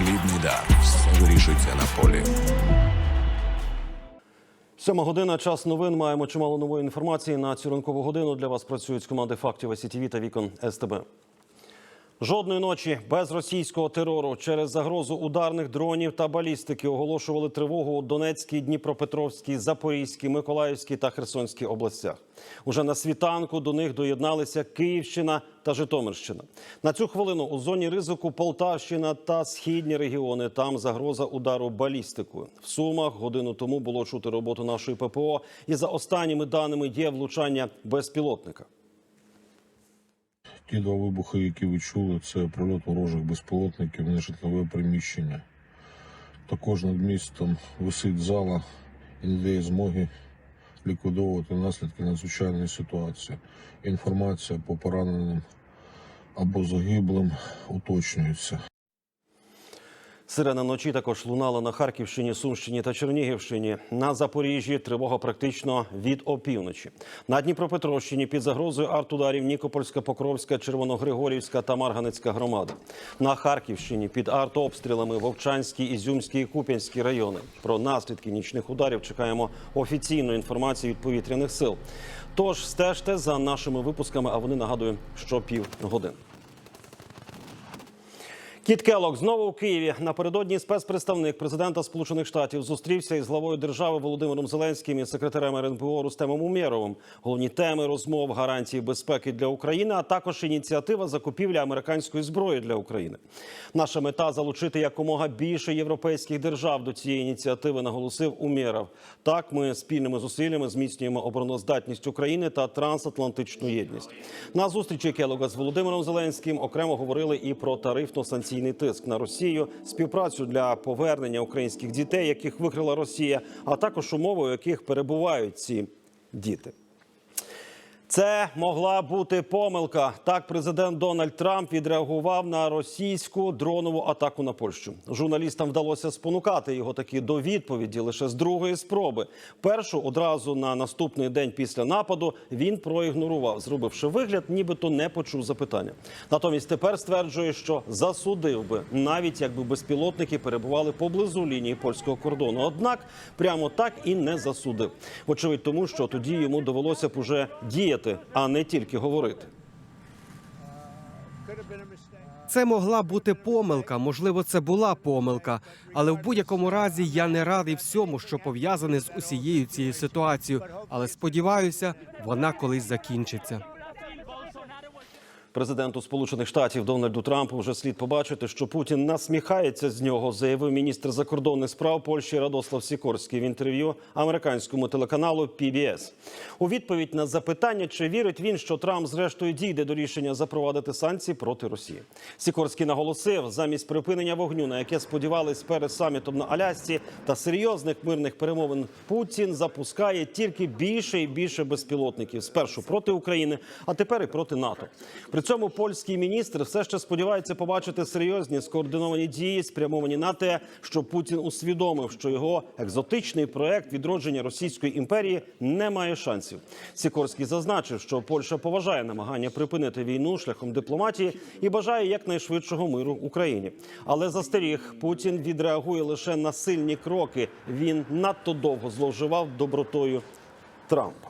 Хлібний дар. Все вирішується на полі. Сьома година, час новин. Маємо чимало нової інформації на цю ранкову годину. Для вас працюють з команди фактів СІТВ та вікон СТБ. Жодної ночі без російського терору через загрозу ударних дронів та балістики оголошували тривогу у Донецькій, Дніпропетровській, Запорізькій, Миколаївській та Херсонській областях. Уже на світанку до них доєдналися Київщина та Житомирщина. На цю хвилину у зоні ризику Полтавщина та східні регіони. Там загроза удару балістикою. В Сумах годину тому було чути роботу нашої ППО. І за останніми даними є влучання безпілотника. Ті два вибухи, які ви чули, це прильот ворожих безпілотників на житлове приміщення. Також над містом висить зала і не дає змоги ліквідовувати наслідки надзвичайної ситуації. Інформація по пораненим або загиблим уточнюється. Сирена ночі також лунала на Харківщині, Сумщині та Чернігівщині. На Запоріжжі тривога практично від опівночі. На Дніпропетровщині під загрозою артударів Нікопольська, Покровська, Червоногригорівська та Марганецька громади. На Харківщині під артобстрілами Вовчанський, Ізюмський і Куп'янський райони. Про наслідки нічних ударів чекаємо офіційну інформацію від повітряних сил. Тож стежте за нашими випусками, а вони нагадую, що пів години. Кіт Келлог знову у Києві. Напередодні спецпредставник президента Сполучених Штатів зустрівся із главою держави Володимиром Зеленським і секретарем РНБО Рустемом Умєровим. Головні теми розмов гарантії безпеки для України, а також ініціатива закупівлі американської зброї для України. Наша мета залучити якомога більше європейських держав до цієї ініціативи, наголосив Умєров. Так, ми спільними зусиллями зміцнюємо обороноздатність України та трансатлантичну єдність. На зустрічі Келога з Володимиром Зеленським окремо говорили і про тарифно-санкційний тиск на Росію, співпрацю для повернення українських дітей, яких викрила Росія, а також умови, у яких перебувають ці діти. Це могла бути помилка. Так, президент Дональд Трамп відреагував на російську дронову атаку на Польщу. Журналістам вдалося спонукати його таки до відповіді лише з другої спроби. Першу одразу на наступний день після нападу він проігнорував, зробивши вигляд, нібито не почув запитання. Натомість тепер стверджує, що засудив би, навіть якби безпілотники перебували поблизу лінії польського кордону. Однак прямо так і не засудив. Вочевидь, тому що тоді йому довелося б уже діяти, а не тільки говорити. Це могла бути помилка, можливо, це була помилка, але в будь-якому разі я не радий всьому, що пов'язане з усією цією ситуацією. Але сподіваюся, вона колись закінчиться. Президенту Сполучених Штатів Дональду Трампу вже слід побачити, що Путін насміхається з нього, заявив міністр закордонних справ Польщі Радослав Сікорський в інтерв'ю американському телеканалу PBS. У відповідь на запитання, чи вірить він, що Трамп зрештою дійде до рішення запровадити санкції проти Росії. Сікорський наголосив, замість припинення вогню, на яке сподівались перед самітом на Алясці та серйозних мирних перемовин, Путін запускає тільки більше і більше безпілотників спершу проти України, а тепер і проти НАТО. При цьому польський міністр все ще сподівається побачити серйозні скоординовані дії, спрямовані на те, що Путін усвідомив, що його екзотичний проект відродження Російської імперії не має шансів. Сікорський зазначив, що Польща поважає намагання припинити війну шляхом дипломатії і бажає якнайшвидшого миру Україні. Але застеріг Путін відреагує лише на сильні кроки. Він надто довго зловживав добротою Трампа.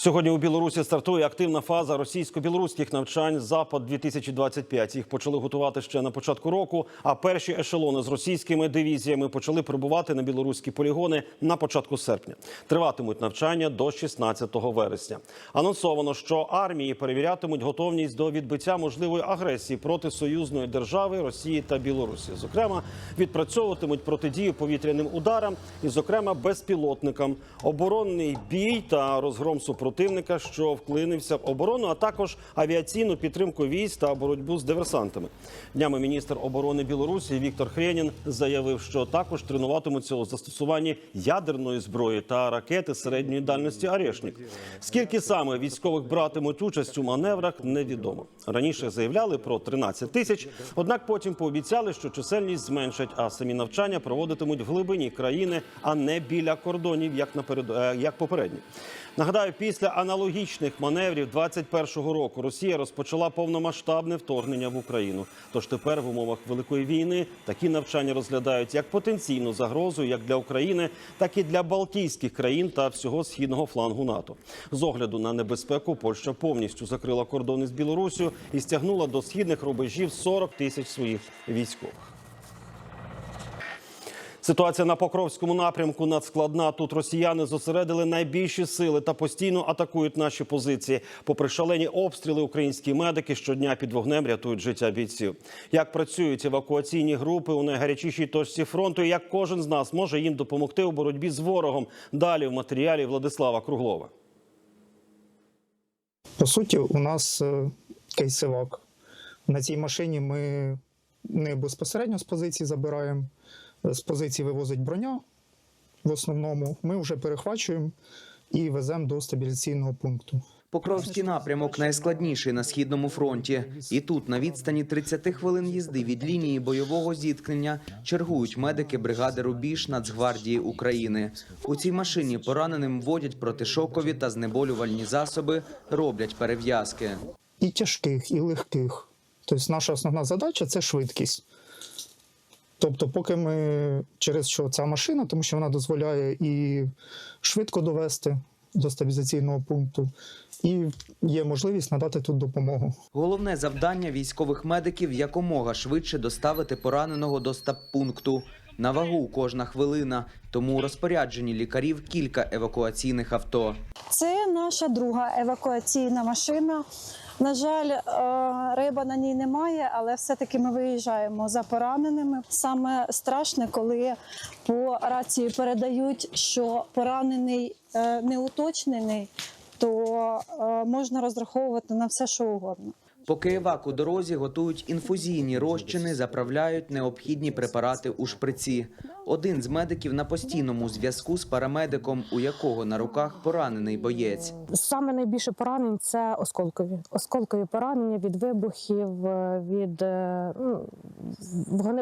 Сьогодні у Білорусі стартує активна фаза російсько-білоруських навчань Запад 2025 Їх почали готувати ще на початку року. А перші ешелони з російськими дивізіями почали прибувати на білоруські полігони на початку серпня. Триватимуть навчання до 16 вересня. Анонсовано, що армії перевірятимуть готовність до відбиття можливої агресії проти союзної держави Росії та Білорусі. Зокрема, відпрацьовуватимуть протидію повітряним ударам і, зокрема, безпілотникам, оборонний бій та розгром супротивника, що вклинився в оборону, а також авіаційну підтримку військ та боротьбу з диверсантами. Днями міністр оборони Білорусі Віктор Хренін заявив, що також тренуватимуться у застосуванні ядерної зброї та ракети середньої дальності «Арешнік». Скільки саме військових братимуть участь у маневрах, невідомо. Раніше заявляли про 13 тисяч, однак потім пообіцяли, що чисельність зменшать, а самі навчання проводитимуть в глибині країни, а не біля кордонів, як наперед е, як попередні. Нагадаю, після аналогічних маневрів 21-го року Росія розпочала повномасштабне вторгнення в Україну. Тож тепер в умовах великої війни такі навчання розглядають як потенційну загрозу як для України, так і для Балтійських країн та всього східного флангу НАТО. З огляду на небезпеку Польща повністю закрила кордони з Білорусію і стягнула до східних рубежів 40 тисяч своїх військових. Ситуація на Покровському напрямку надскладна. Тут росіяни зосередили найбільші сили та постійно атакують наші позиції. Попри шалені обстріли, українські медики щодня під вогнем рятують життя бійців. Як працюють евакуаційні групи у найгарячішій точці фронту, і як кожен з нас може їм допомогти у боротьбі з ворогом? Далі в матеріалі Владислава Круглова. По суті, у нас е, кейсивак. На цій машині ми не безпосередньо з позиції забираємо, з позиції вивозить броня в основному. Ми вже перехвачуємо і веземо до стабіляційного пункту. Покровський напрямок найскладніший на східному фронті. І тут, на відстані 30 хвилин їзди від лінії бойового зіткнення, чергують медики бригади Рубіж Нацгвардії України. У цій машині пораненим вводять протишокові та знеболювальні засоби, роблять перев'язки. І тяжких, і легких. Тобто наша основна задача це швидкість. Тобто, поки ми через що ця машина, тому що вона дозволяє і швидко довести до стабілізаційного пункту, і є можливість надати тут допомогу. Головне завдання військових медиків якомога швидше доставити пораненого до стаб-пункту. На вагу кожна хвилина, тому у розпорядженні лікарів кілька евакуаційних авто. Це наша друга евакуаційна машина. На жаль, е, риба на ній немає, але все-таки ми виїжджаємо за пораненими. Саме страшне, коли по рації передають, що поранений е, не уточнений, то е, можна розраховувати на все, що угодно. Поки евак у дорозі готують інфузійні розчини, заправляють необхідні препарати у шприці. Один з медиків на постійному зв'язку з парамедиком, у якого на руках поранений боєць. Саме найбільше поранень це осколкові. Осколкові поранення від вибухів, е, від е, ну,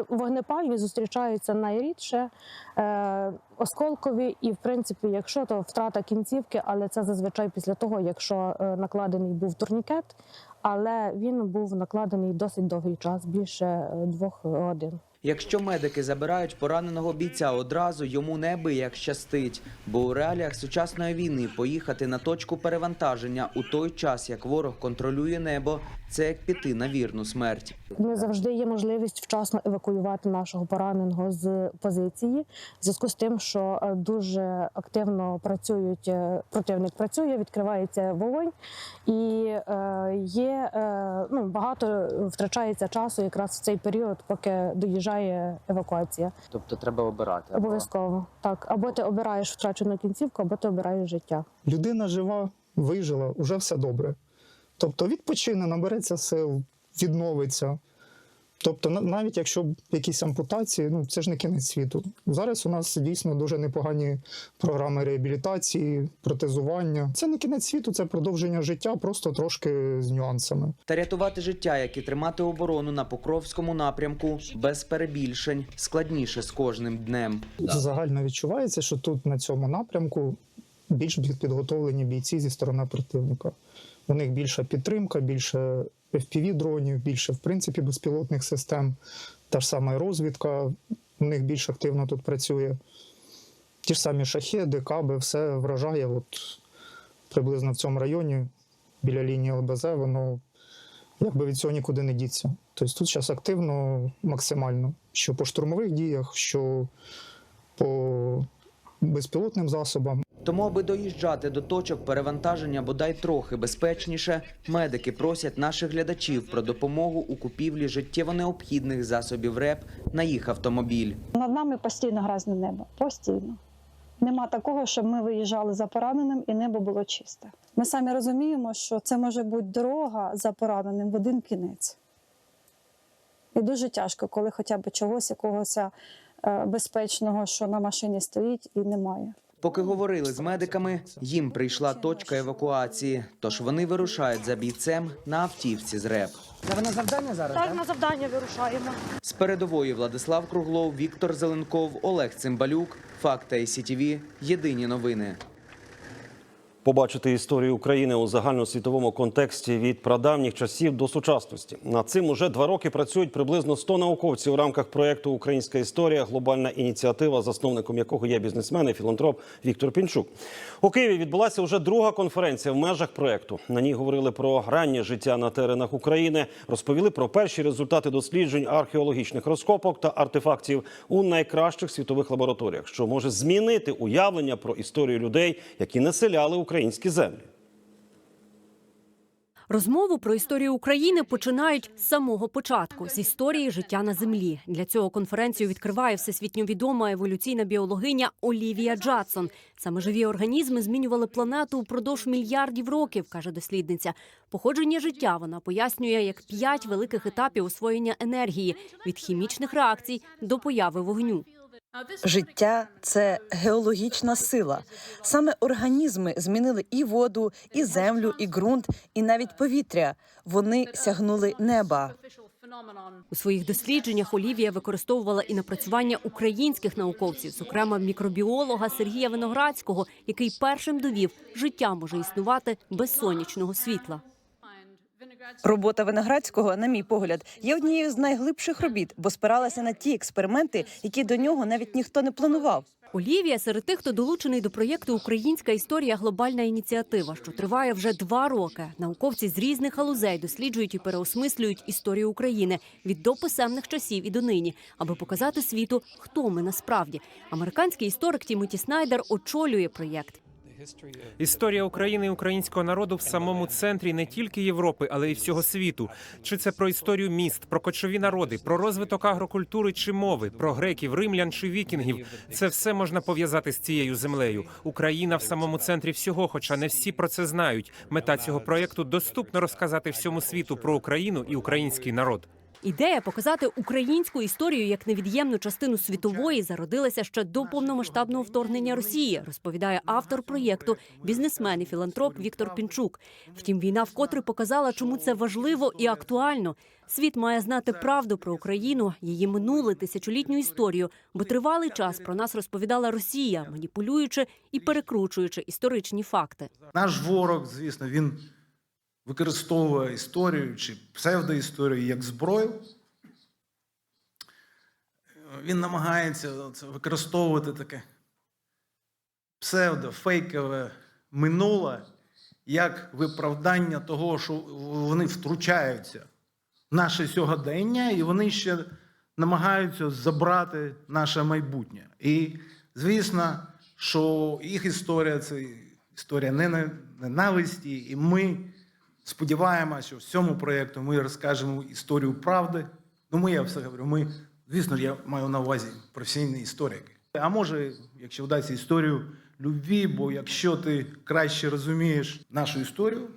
вогнепальні зустрічаються найрідше. Е, Осколкові, і в принципі, якщо то втрата кінцівки, але це зазвичай після того, якщо накладений був турнікет, але він був накладений досить довгий час, більше двох годин. Якщо медики забирають пораненого бійця одразу, йому неабияк щастить, бо у реаліях сучасної війни поїхати на точку перевантаження у той час, як ворог контролює небо, це як піти на вірну смерть. Не завжди є можливість вчасно евакуювати нашого пораненого з позиції, в зв'язку з тим, що е, дуже активно працюють е, противник працює, відкривається вогонь, і е, є ну багато втрачається часу якраз в цей період, поки доїжджає евакуація. Тобто треба обирати Обов'язково так, або ти обираєш втрачену кінцівку, або ти обираєш життя. Людина жива, вижила, уже все добре. Тобто відпочине, набереться сил, відновиться. Тобто, на- навіть якщо якісь ампутації, ну це ж не кінець світу. Зараз у нас дійсно дуже непогані програми реабілітації, протезування. Це не кінець світу, це продовження життя, просто трошки з нюансами. Та рятувати життя, як і тримати оборону на Покровському напрямку без перебільшень, складніше з кожним днем. Загально відчувається, що тут на цьому напрямку більш підготовлені бійці зі сторони противника. У них більша підтримка, більше fpv дронів, більше в принципі безпілотних систем. Та ж сама розвідка у них більш активно тут працює. Ті ж самі шахеди, каби, все вражає. От приблизно в цьому районі, біля лінії ЛБЗ, воно якби від цього нікуди не діться. Тобто тут зараз активно максимально, що по штурмових діях, що по безпілотним засобам. Тому, аби доїжджати до точок перевантаження бодай трохи безпечніше, медики просять наших глядачів про допомогу у купівлі життєво необхідних засобів РЕП на їх автомобіль. Над нами постійно грязне небо. Постійно. Нема такого, щоб ми виїжджали за пораненим і небо було чисте. Ми самі розуміємо, що це може бути дорога за пораненим в один кінець. І дуже тяжко, коли хоча б чогось, якогось е, безпечного, що на машині стоїть, і немає. Поки говорили з медиками, їм прийшла точка евакуації, тож вони вирушають за бійцем на автівці з РЕП. Так, на завдання вирушаємо. З передової Владислав Круглов, Віктор Зеленков, Олег Цимбалюк. Факти ICTV. Єдині новини. Побачити історію України у загальносвітовому контексті від прадавніх часів до сучасності. Над цим уже два роки працюють приблизно 100 науковців у рамках проєкту Українська історія, глобальна ініціатива, засновником якого є бізнесмен і філантроп Віктор Пінчук. У Києві відбулася вже друга конференція в межах проєкту. На ній говорили про раннє життя на теренах України, розповіли про перші результати досліджень археологічних розкопок та артефактів у найкращих світових лабораторіях, що може змінити уявлення про історію людей, які населяли українські землі. Розмову про історію України починають з самого початку з історії життя на землі. Для цього конференцію відкриває всесвітньо відома еволюційна біологиня Олівія Джадсон. Саме живі організми змінювали планету впродовж мільярдів років, каже дослідниця. Походження життя вона пояснює як п'ять великих етапів освоєння енергії від хімічних реакцій до появи вогню. Життя це геологічна сила. Саме організми змінили і воду, і землю, і ґрунт, і навіть повітря. Вони сягнули неба. У своїх дослідженнях Олівія використовувала і напрацювання українських науковців, зокрема мікробіолога Сергія Виноградського, який першим довів, життя може існувати без сонячного світла. Робота Виноградського, на мій погляд, є однією з найглибших робіт, бо спиралася на ті експерименти, які до нього навіть ніхто не планував. Олівія серед тих, хто долучений до проєкту Українська історія глобальна ініціатива, що триває вже два роки. Науковці з різних галузей досліджують і переосмислюють історію України від дописемних часів і до нині, аби показати світу, хто ми насправді. Американський історик Тімоті Снайдер очолює проєкт. Історія України і українського народу в самому центрі не тільки Європи, але й всього світу. Чи це про історію міст, про кочові народи, про розвиток агрокультури чи мови, про греків, римлян чи вікінгів? Це все можна пов'язати з цією землею. Україна в самому центрі всього, хоча не всі про це знають. Мета цього проєкту доступно розказати всьому світу про Україну і український народ. Ідея показати українську історію як невід'ємну частину світової зародилася ще до повномасштабного вторгнення Росії, розповідає автор проєкту, бізнесмен і філантроп Віктор Пінчук. Втім, війна вкотре показала, чому це важливо і актуально. Світ має знати правду про Україну, її минуле тисячолітню історію, бо тривалий час про нас розповідала Росія, маніпулюючи і перекручуючи історичні факти. Наш ворог, звісно, він використовує історію чи псевдоісторію як зброю. Він намагається використовувати таке псевдо-фейкове минуле як виправдання того, що вони втручаються в наше сьогодення, і вони ще намагаються забрати наше майбутнє. І звісно, що їх історія це історія ненависті, і ми сподіваємося, що в цьому проєкту ми розкажемо історію правди. Ну, ми я все говорю, ми, звісно, я маю на увазі професійні історики. А може, якщо вдасться історію любві, бо якщо ти краще розумієш нашу історію,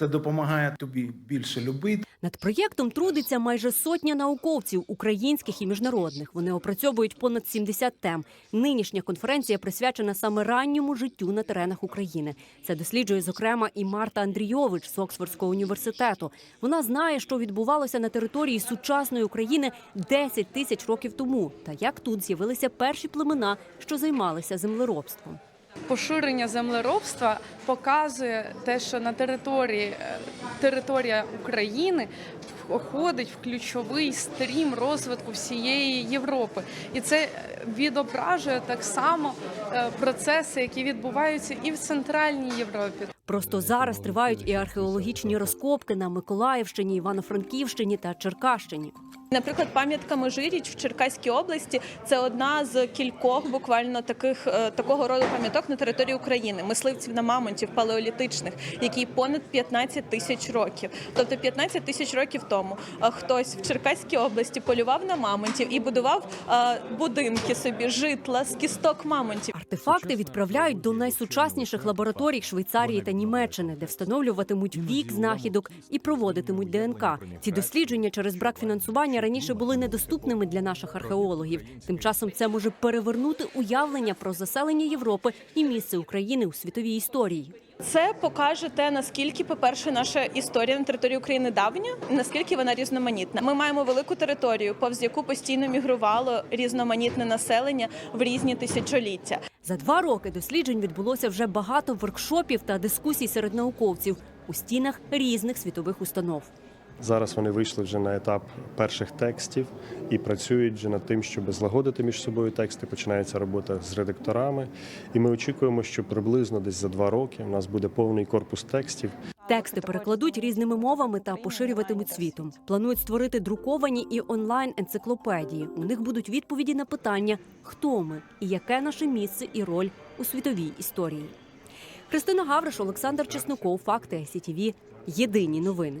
це допомагає тобі більше любити. Над проєктом трудиться майже сотня науковців, українських і міжнародних. Вони опрацьовують понад 70 тем. Нинішня конференція присвячена саме ранньому життю на теренах України. Це досліджує зокрема і Марта Андрійович з Оксфордського університету. Вона знає, що відбувалося на території сучасної України 10 тисяч років тому, та як тут з'явилися перші племена, що займалися землеробством. Поширення землеробства показує те, що на території е, територія України входить в ключовий стрім розвитку всієї Європи, і це е, відображує так само е, процеси, які відбуваються і в центральній Європі. Просто зараз тривають і археологічні розкопки на Миколаївщині, Івано-Франківщині та Черкащині. Наприклад, пам'ятка Межиріч в Черкаській області це одна з кількох буквально таких е, такого роду пам'яток на території України, мисливців на мамонтів палеолітичних, які понад 15 тисяч років. Тобто 15 тисяч років тому е, хтось в Черкаській області полював на мамонтів і будував е, будинки собі, житла з кісток мамонтів. Артефакти відправляють до найсучасніших лабораторій Швейцарії та Німеччини, де встановлюватимуть вік знахідок і проводитимуть ДНК. Ці дослідження через брак фінансування раніше були недоступними для наших археологів. Тим часом це може перевернути уявлення про заселення Європи і місце України у світовій історії. Це покаже те, наскільки, по-перше, наша історія на території України давня, наскільки вона різноманітна. Ми маємо велику територію, повз яку постійно мігрувало різноманітне населення в різні тисячоліття. За два роки досліджень відбулося вже багато воркшопів та дискусій серед науковців у стінах різних світових установ. Зараз вони вийшли вже на етап перших текстів і працюють вже над тим, щоб злагодити між собою тексти. Починається робота з редакторами. І ми очікуємо, що приблизно десь за два роки у нас буде повний корпус текстів. Тексти перекладуть різними мовами та поширюватимуть світом. Планують створити друковані і онлайн енциклопедії. У них будуть відповіді на питання, хто ми і яке наше місце і роль у світовій історії. Христина Гавриш, Олександр Чесноков, Факти СІТІВІ. Єдині новини.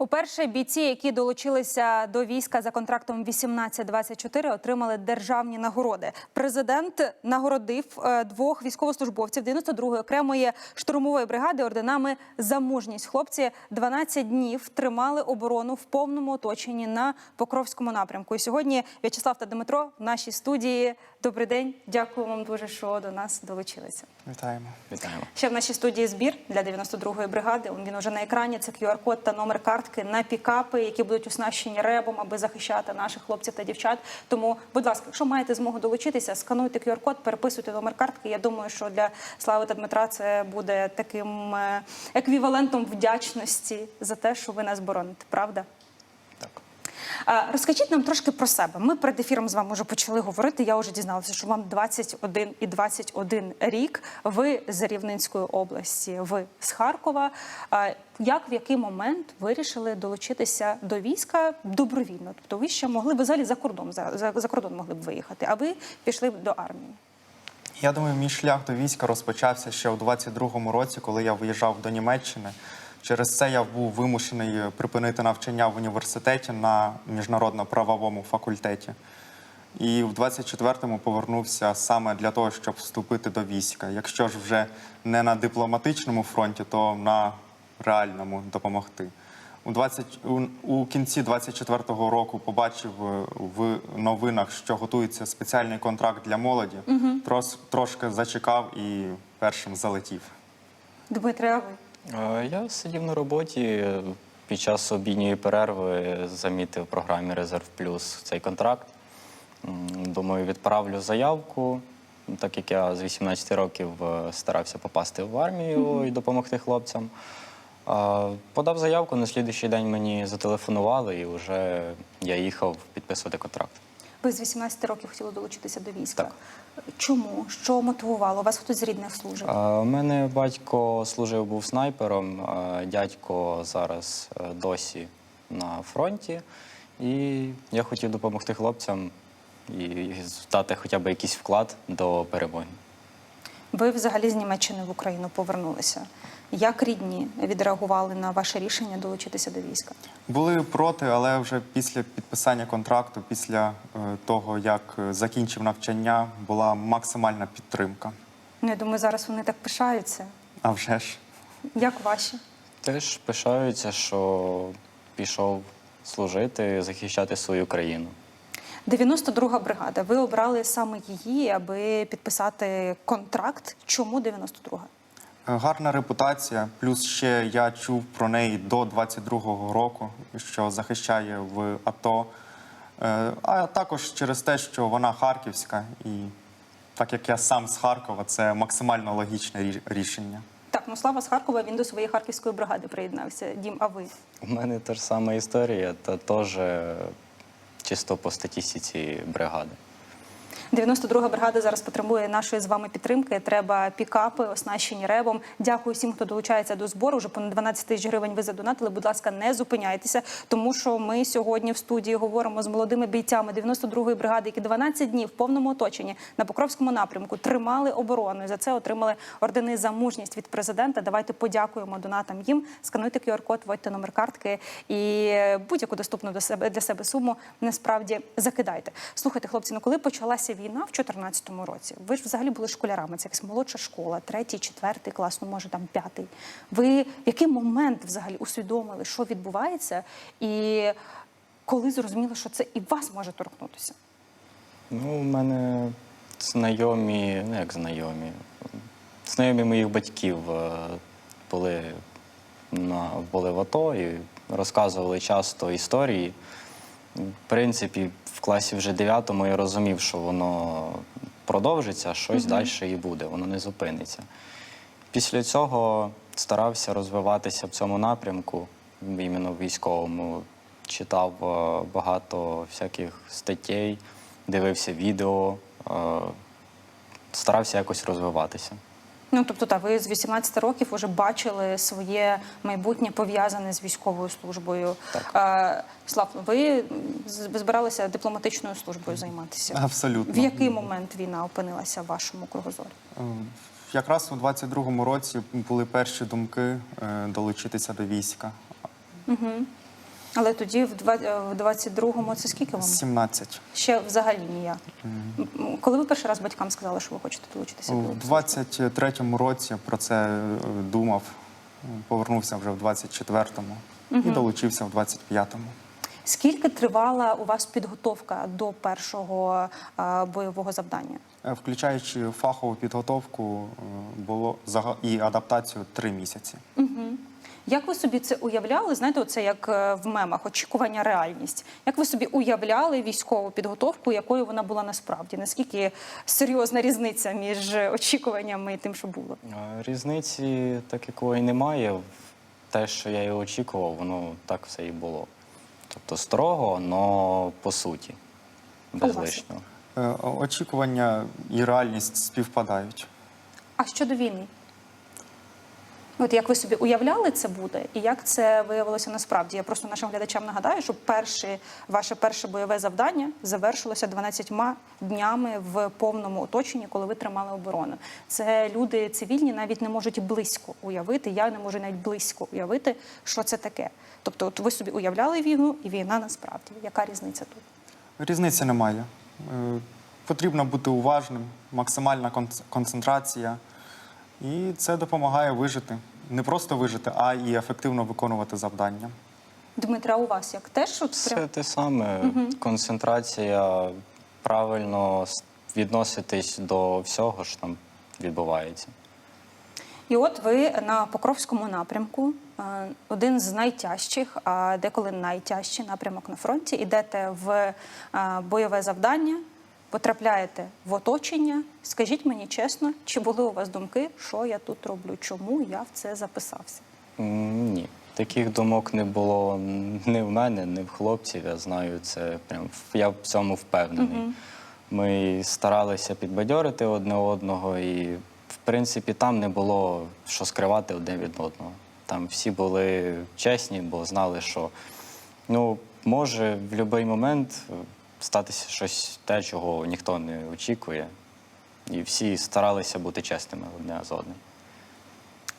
Уперше бійці, які долучилися до війська за контрактом 18-24, отримали державні нагороди. Президент нагородив е, двох військовослужбовців 92-ї окремої штурмової бригади орденами за мужність. Хлопці 12 днів тримали оборону в повному оточенні на Покровському напрямку. І сьогодні В'ячеслав та Дмитро в нашій студії. Добрий день, дякую вам дуже, що до нас долучилися. Вітаємо. Вітаємо. Ще в нашій студії збір для 92-ї бригади. Він уже на екрані. Це QR-код та номер картки на пікапи, які будуть оснащені ребом, аби захищати наших хлопців та дівчат. Тому, будь ласка, якщо маєте змогу долучитися, скануйте QR-код, переписуйте номер картки. Я думаю, що для Слави та Дмитра це буде таким е, еквівалентом вдячності за те, що ви нас бороните. Правда? А, Розкажіть нам трошки про себе. Ми перед ефіром з вами вже почали говорити. Я вже дізналася, що вам 21 і 21 рік. Ви з Рівненської області, ви з Харкова. Як в який момент вирішили долучитися до війська добровільно? Тобто ви ще могли б взагалі за кордон за, за, за кордон могли б виїхати, а ви пішли до армії. Я думаю, мій шлях до війська розпочався ще у 22-му році, коли я виїжджав до Німеччини. Через це я був вимушений припинити навчання в університеті на міжнародно-правовому факультеті. І в 24-му повернувся саме для того, щоб вступити до війська. Якщо ж вже не на дипломатичному фронті, то на реальному допомогти. У 20, у, у кінці 24-го року побачив е, в новинах, що готується спеціальний контракт для молоді. Мгм. Трос, трошки зачекав і першим залетів. Дмитре, а ви? Е, Я сидів на роботі е, під час обідньої перерви, замітив в програмі Резерв Плюс цей контракт. Думаю, відправлю заявку, так як я з 18 років е, старався попасти в армію і допомогти хлопцям. Подав заявку, на слідуючий день мені зателефонували, і вже я їхав підписувати контракт. Ви з 18 років хотіли долучитися до війська. Чому? Що мотивувало? У вас хтось з рідних служив? У мене батько служив був снайпером, дядько зараз е, досі на фронті. І я хотів допомогти хлопцям і дати хоча б якийсь вклад до перемоги. Ви взагалі з Німеччини в Україну повернулися. Як рідні відреагували на ваше рішення долучитися до війська? Були проти, але вже після підписання контракту, після е, того, як е, закінчив навчання, була максимальна підтримка. Ну, я думаю, зараз вони так пишаються. А вже ж. Як ваші? Теж пишаються, що пішов служити, захищати свою країну. 92-га бригада. Ви обрали саме її, аби підписати контракт. Чому 92-га? Гарна репутація. Плюс ще я чув про неї до 22-го року, що захищає в АТО. Е, А також через те, що вона харківська, і так як я сам з Харкова, це максимально логічне рішення. Так, ну Слава з Харкова, він до своєї харківської бригади приєднався. Дім, а ви? У мене та ж сама історія, та теж чисто по статистиці бригади. 92-га бригада зараз потребує нашої з вами підтримки. Треба пікапи, оснащені ребом. Дякую всім, хто долучається до збору. Вже понад 12 тисяч гривень ви задонатили. Будь ласка, не зупиняйтеся, тому що ми сьогодні в студії говоримо з молодими бійцями 92-ї бригади, які 12 днів в повному оточенні на Покровському напрямку тримали оборону. І за це отримали ордени за мужність від президента. Давайте подякуємо донатам їм. Скануйте QR-код, вводьте номер картки і будь-яку доступну до себе для себе суму насправді закидайте. Слухайте, хлопці, ну коли почалася війна в 2014 році, ви ж взагалі були школярами. Це якась молодша школа, третій, четвертий клас, ну може там п'ятий. Ви в який момент взагалі усвідомили, що відбувається, і коли зрозуміли, що це і вас може торкнутися? Ну, у мене знайомі, ну як знайомі, знайомі моїх батьків е, були, на, були в АТО і розказували часто історії. В принципі, в класі вже 9 я розумів, що воно продовжиться, щось Мгм. далі і буде, воно не зупиниться. Після цього старався розвиватися в цьому напрямку, іменно в військовому. Читав е, багато всяких статей, дивився відео, е, старався якось розвиватися. Ну тобто, так, ви з 18 років вже бачили своє майбутнє пов'язане з військовою службою. Е, Слав, ви збиралися дипломатичною службою займатися. Абсолютно. В який момент війна опинилася в вашому кругозорі? Е, Якраз у 22-му році були перші думки е, долучитися до війська. Угу. Але тоді, в два- е, в 22-му, це скільки вам? 17. Ще взагалі ніяк. Коли ви перший раз батькам сказали, що ви хочете долучитися до У 23-му році про це е, думав, повернувся вже в 24-му і Мгм. долучився в 25-му. Скільки тривала у вас підготовка до першого е, бойового завдання? Е, Включаючи фахову підготовку, е, було зага- і адаптацію три місяці. Угу. Як ви собі це уявляли? Знаєте, оце як е, в мемах очікування, реальність. Як ви собі уявляли військову підготовку, якою вона була насправді? Наскільки серйозна різниця між очікуваннями і тим, що було? Різниці так якої немає. Те, що я і очікував, воно так все і було. Тобто строго, але по суті, без лишнього. Е, Очікування і реальність співпадають. А щодо війни? От як ви собі уявляли це буде, і як це виявилося насправді? Я просто нашим глядачам нагадаю, що перше, ваше перше бойове завдання завершилося 12 днями в повному оточенні, коли ви тримали оборону. Це люди цивільні навіть не можуть близько уявити. Я не можу навіть близько уявити, що це таке. Тобто, от ви собі уявляли війну і війна насправді. Яка різниця тут? Різниці немає. Е, Потрібно бути уважним, максимальна кон- концентрація, і це допомагає вижити. Не просто вижити, а і ефективно виконувати завдання. Дмитра, у вас як теж от Все прям те саме. Мгм. Концентрація, правильно відноситись до всього, що там відбувається. І от ви на Покровському напрямку, е, один з найтяжчих, а деколи найтяжчий напрямок на фронті. Ідете в е, бойове завдання, потрапляєте в оточення. Скажіть мені чесно, чи були у вас думки, що я тут роблю, чому я в це записався? Ні, таких думок не було ні в мене, ні в хлопців. Я знаю це прям я в цьому впевнений. Мгм. Ми старалися підбадьорити одне одного, і в принципі там не було що скривати одне від одного. Там всі були чесні, бо знали, що ну може в будь-який момент статися щось те, чого ніхто не очікує. І всі старалися бути чесними одне з одним.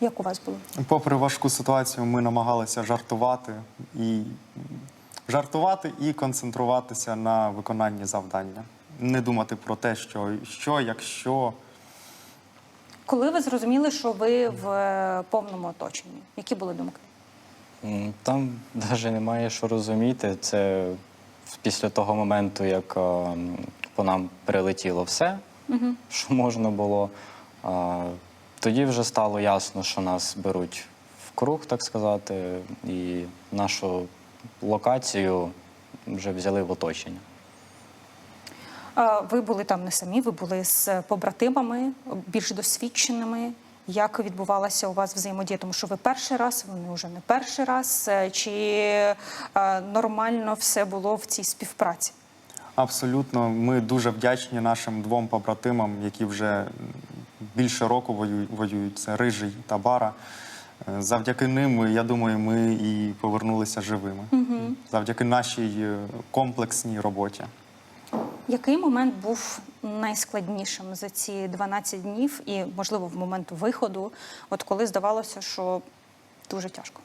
Як у вас було? Попри важку ситуацію, ми намагалися жартувати і жартувати і концентруватися на виконанні завдання. Не думати про те, що, що якщо. Коли ви зрозуміли, що ви в е, повному оточенні? Які були думки? Там навіть немає що розуміти. Це після того моменту, як е, по нам прилетіло все, Угу. що можна було. а, Тоді вже стало ясно, що нас беруть в круг, так сказати, і нашу локацію вже взяли в оточення. Ви були там не самі, ви були з побратимами, більш досвідченими. Як відбувалася у вас взаємодія? Тому що ви перший раз, вони вже не перший раз. Е, Чи е, нормально все було в цій співпраці? Абсолютно, ми дуже вдячні нашим двом побратимам, які вже більше року воюють. Це Рижий та Бара. Е, Завдяки ним, я думаю, ми і повернулися живими. Угу. Завдяки нашій комплексній роботі. Який момент був найскладнішим за ці 12 днів, і, можливо, в момент виходу, от коли здавалося, що дуже тяжко?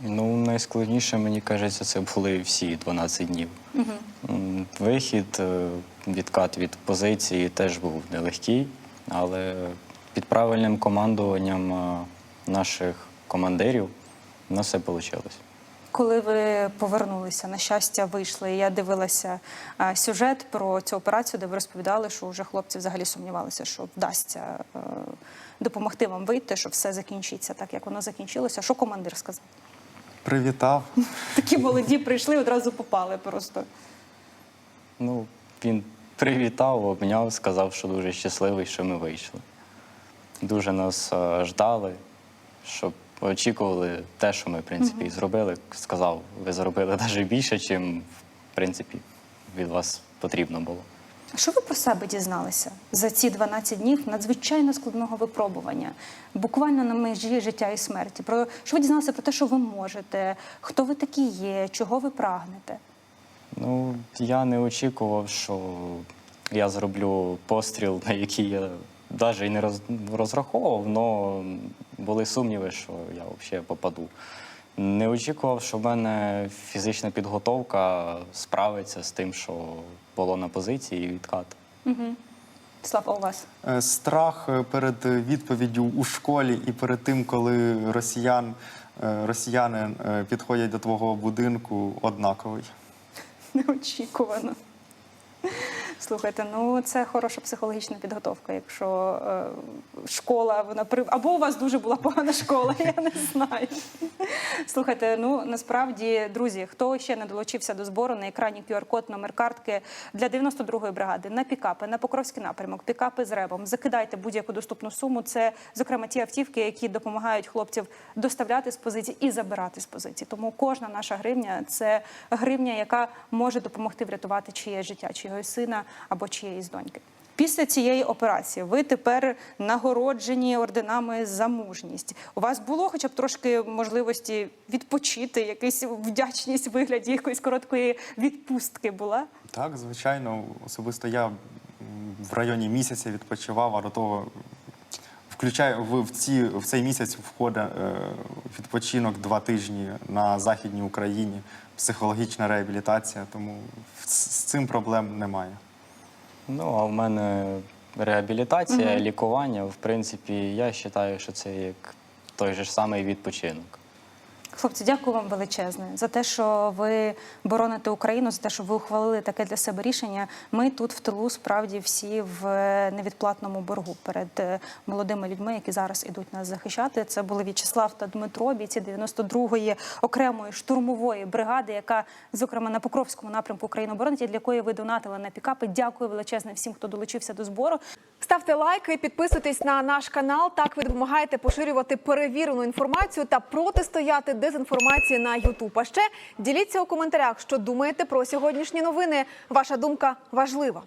Ну, найскладніше, мені кажеться, це були всі 12 днів. Угу. Вихід, е, відкат від позиції теж був нелегкий, але під правильним командуванням е, наших командирів у нас все вийшло. Коли ви повернулися, на щастя, вийшли. Я дивилася сюжет про цю операцію, де ви розповідали, що вже хлопці взагалі сумнівалися, що вдасться е, допомогти вам вийти, що все закінчиться так, як воно закінчилося. Що командир сказав? Привітав. Такі молоді прийшли, одразу попали просто. Ну, він привітав, обняв, сказав, що дуже щасливий, що ми вийшли. Дуже нас е, ждали, щоб очікували те, що ми, в принципі, і зробили. Сказав, ви зробили навіть більше, чим, в принципі, від вас потрібно було. Що ви про себе дізналися за ці 12 днів надзвичайно складного випробування, буквально на межі життя і смерті? Про що ви дізналися про те, що ви можете, хто ви такі є, чого ви прагнете? Ну, я не очікував, що я зроблю постріл, на який я навіть і не роз- розраховував, але були сумніви, що я взагалі попаду. Не очікував, що в мене фізична підготовка справиться з тим, що було на позиції і відкат. Угу. Слава, у вас? Е, Страх е, перед відповіддю у школі і перед тим, коли росіян, е, росіяни підходять до твого будинку, однаковий. Неочікувано. Слухайте, ну це хороша психологічна підготовка. Якщо е, школа, вона при або у вас дуже була погана школа, я не знаю. Слухайте, ну насправді, друзі, хто ще не долучився до збору на екрані QR-код, номер картки для 92-ї бригади на пікапи, на Покровський напрямок, пікапи з ребом. Закидайте будь-яку доступну суму. Це зокрема ті автівки, які допомагають хлопців доставляти з позицій і забирати з позицій. Тому кожна наша гривня це гривня, яка може допомогти врятувати чиє життя, чиєї сина або чиєїсь доньки. Після цієї операції ви тепер нагороджені орденами за мужність. У вас було хоча б трошки можливості відпочити, якась вдячність вигляді якоїсь короткої відпустки була? Так, звичайно, особисто я в районі місяця відпочивав, а до того включає в, в, ці, в цей місяць входить е, відпочинок два тижні на Західній Україні, психологічна реабілітація, тому з цим проблем немає. Ну, а в мене реабілітація, лікування. В принципі, я вважаю, що це як той же ж самий відпочинок. Хлопці, дякую вам величезне за те, що ви бороните Україну, за те, що ви ухвалили таке для себе рішення. Ми тут в тилу справді всі в невідплатному боргу перед е, молодими людьми, які зараз ідуть нас захищати. Це були В'ячеслав та Дмитро, бійці 92-ї окремої штурмової бригади, яка зокрема на Покровському напрямку Україну боронить, для якої ви донатили на пікапи. Дякую величезне всім, хто долучився до збору. Ставте лайки, підписуйтесь на наш канал. Так ви допомагаєте поширювати перевірену інформацію та протистояти дезінформації на Ютуб. А ще діліться у коментарях, що думаєте про сьогоднішні новини. Ваша думка важлива.